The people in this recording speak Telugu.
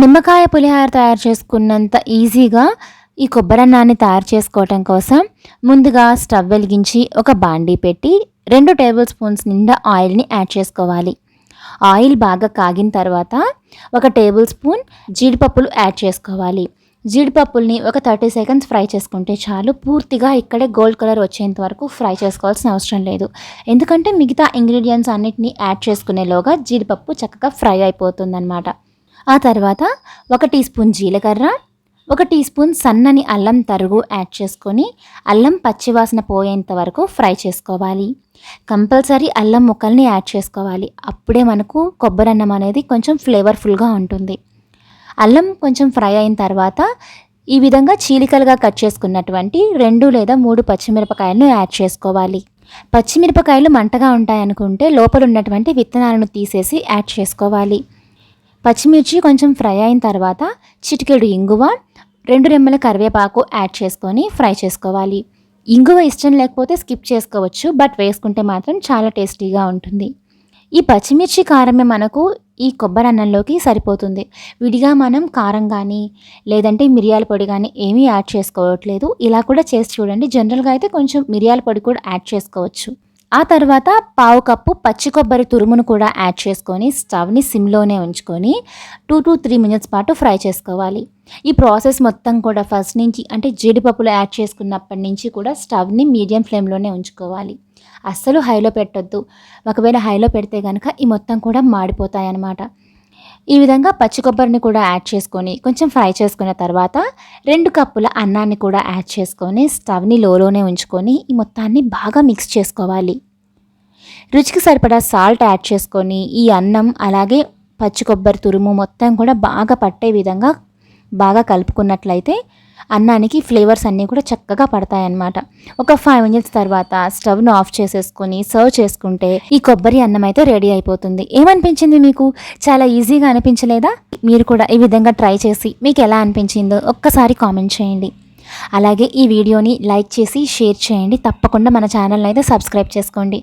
నిమ్మకాయ పులిహోర తయారు చేసుకున్నంత ఈజీగా ఈ కొబ్బరన్నాన్ని తయారు చేసుకోవటం కోసం ముందుగా స్టవ్ వెలిగించి ఒక బాండీ పెట్టి రెండు టేబుల్ స్పూన్స్ నిండా ఆయిల్ని యాడ్ చేసుకోవాలి. ఆయిల్ బాగా కాగిన తర్వాత ఒక టేబుల్ స్పూన్ జీడిపప్పులు యాడ్ చేసుకోవాలి. జీడిపప్పుల్ని ఒక థర్టీ సెకండ్స్ ఫ్రై చేసుకుంటే చాలు పూర్తిగా ఇక్కడే గోల్డ్ కలర్ వచ్చేంత వరకు ఫ్రై చేసుకోవాల్సిన అవసరం లేదు. ఎందుకంటే మిగతా ఇంగ్రీడియంట్స్ అన్నిటిని యాడ్ చేసుకునేలోగా జీడిపప్పు చక్కగా ఫ్రై అయిపోతుందన్నమాట. ఆ తర్వాత ఒక టీ స్పూన్ జీలకర్ర ఒక టీ స్పూన్ సన్నని అల్లం తరుగు యాడ్ చేసుకొని అల్లం పచ్చివాసన పోయేంత వరకు ఫ్రై చేసుకోవాలి. కంపల్సరీ అల్లం ముక్కల్ని యాడ్ చేసుకోవాలి. అప్పుడే మనకు కొబ్బరి అన్నం అనేది కొంచెం ఫ్లేవర్ఫుల్గా ఉంటుంది. అల్లం కొంచెం ఫ్రై అయిన తర్వాత ఈ విధంగా చీలికలుగా కట్ చేసుకున్నటువంటి రెండు లేదా మూడు పచ్చిమిరపకాయలను యాడ్ చేసుకోవాలి. పచ్చిమిరపకాయలు మంటగా ఉంటాయనుకుంటే లోపల ఉన్నటువంటి విత్తనాలను తీసేసి యాడ్ చేసుకోవాలి. పచ్చిమిర్చి కొంచెం ఫ్రై అయిన తర్వాత చిటికెడు ఇంగువ రెండు రెమ్మల కరివేపాకు యాడ్ చేసుకొని ఫ్రై చేసుకోవాలి. ఇంగువ ఇష్టం లేకపోతే స్కిప్ చేసుకోవచ్చు బట్ వేసుకుంటే మాత్రం చాలా టేస్టీగా ఉంటుంది. ఈ పచ్చిమిర్చి కారమే మనకు ఈ కొబ్బరి అన్నంలోకి సరిపోతుంది. విడిగా మనం కారం కానీ లేదంటే మిరియాల పొడి కానీ ఏమీ యాడ్ చేసుకోవట్లేదు. ఇలా కూడా చేసి చూడండి. జనరల్గా అయితే కొంచెం మిరియాల పొడి కూడా యాడ్ చేసుకోవచ్చు. ఆ తర్వాత పావు కప్పు పచ్చి కొబ్బరి తురుమును కూడా యాడ్ చేసుకొని స్టవ్ని సిమ్లోనే ఉంచుకొని టూ టు త్రీ మినిట్స్ పాటు ఫ్రై చేసుకోవాలి. ఈ ప్రాసెస్ మొత్తం కూడా ఫస్ట్ నుంచి అంటే జీడిపప్పులు యాడ్ చేసుకున్నప్పటి నుంచి కూడా స్టవ్ని మీడియం ఫ్లేమ్లోనే ఉంచుకోవాలి. అస్సలు హైలో పెట్టొద్దు. ఒకవేళ హైలో పెడితే కనుక ఈ మొత్తం కూడా మాడిపోతాయి అన్నమాట ఈ విధంగా పచ్చి కొబ్బరిని కూడా యాడ్ చేసుకొని కొంచెం ఫ్రై చేసుకున్న తర్వాత రెండు కప్పుల అన్నాన్ని కూడా యాడ్ చేసుకొని స్టవ్ని లోలోనే ఉంచుకొని ఈ మొత్తాన్ని బాగా మిక్స్ చేసుకోవాలి. రుచికి సరిపడా సాల్ట్ యాడ్ చేసుకొని ఈ అన్నం అలాగే పచ్చి కొబ్బరి తురుము మొత్తం కూడా బాగా పట్టే విధంగా బాగా కలుపుకున్నట్లయితే అన్నానికి ఫ్లేవర్స్ అన్నీ కూడా చక్కగా పడతాయన్నమాట. ఒక ఫైవ్ మినిట్స్ తర్వాత స్టవ్ను ఆఫ్ చేసేసుకొని సర్వ్ చేసుకుంటే ఈ కొబ్బరి అన్నం అయితే రెడీ అయిపోతుంది. ఏమనిపించింది మీకు? చాలా ఈజీగా అనిపించలేదా? మీరు కూడా ఈ విధంగా ట్రై చేసి మీకు ఎలా అనిపించిందో ఒక్కసారి కామెంట్ చేయండి. అలాగే ఈ వీడియోని లైక్ చేసి షేర్ చేయండి. తప్పకుండా మన ఛానల్ని అయితే సబ్స్క్రైబ్ చేసుకోండి.